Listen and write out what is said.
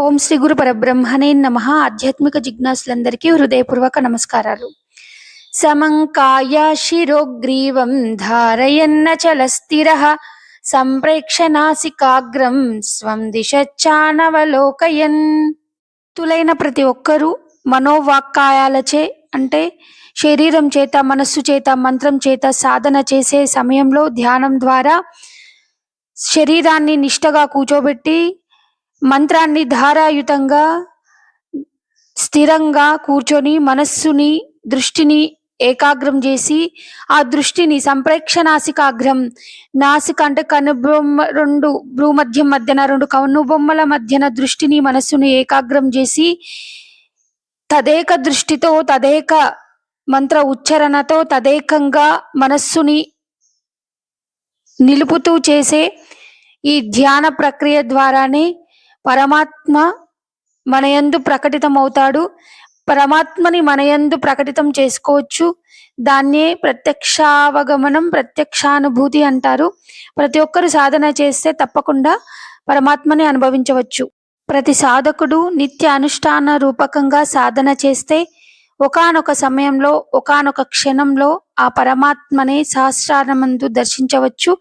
ఓం శ్రీ గురు పరబ్రహ్మణే నమ. ఆధ్యాత్మిక జిజ్ఞాసులందరికీ హృదయపూర్వక నమస్కారాలు. సమంకాయ శిరోగ్రీవం ధారయన్న చల స్థిర. సంప్రేక్ష నాసికాగ్రం స్వం దిశానవలోకయన్ తులైన ప్రతి ఒక్కరూ మనోవాక్కాయాలచే అంటే శరీరం చేత మనస్సు చేత మంత్రం చేత సాధన చేసే సమయంలో ధ్యానం ద్వారా శరీరాన్ని నిష్టగా కూర్చోబెట్టి మంత్రాన్ని ధారాయుతంగా స్థిరంగా కూర్చొని మనస్సుని దృష్టిని ఏకాగ్రం చేసి ఆ దృష్టిని సంప్రేక్ష నాసికాగ్రం నాసిక అంటే కనుబొమ్మ రెండు భ్రూమధ్యం మధ్యన రెండు కనుబొమ్మల మధ్యన దృష్టిని మనస్సుని ఏకాగ్రం చేసి తదేక దృష్టితో తదేక మంత్ర ఉచ్చారణతో తదేకంగా మనస్సుని నిలుపుతూ చేసే ఈ ధ్యాన ప్రక్రియ ద్వారానే పరమాత్మ మనయందు ప్రకటితమవుతాడు. పరమాత్మని మనయందు ప్రకటితం చేసుకోవచ్చు. దాన్నే ప్రత్యక్షావగమనం ప్రత్యక్షానుభూతి అంటారు. ప్రతి ఒక్కరు సాధన చేస్తే తప్పకుండా పరమాత్మని అనుభవించవచ్చు. ప్రతి సాధకుడు నిత్య అనుష్ఠాన రూపకంగా సాధన చేస్తే ఒకానొక సమయంలో ఒకానొక క్షణంలో ఆ పరమాత్మనే సహస్రారమందు దర్శించవచ్చు.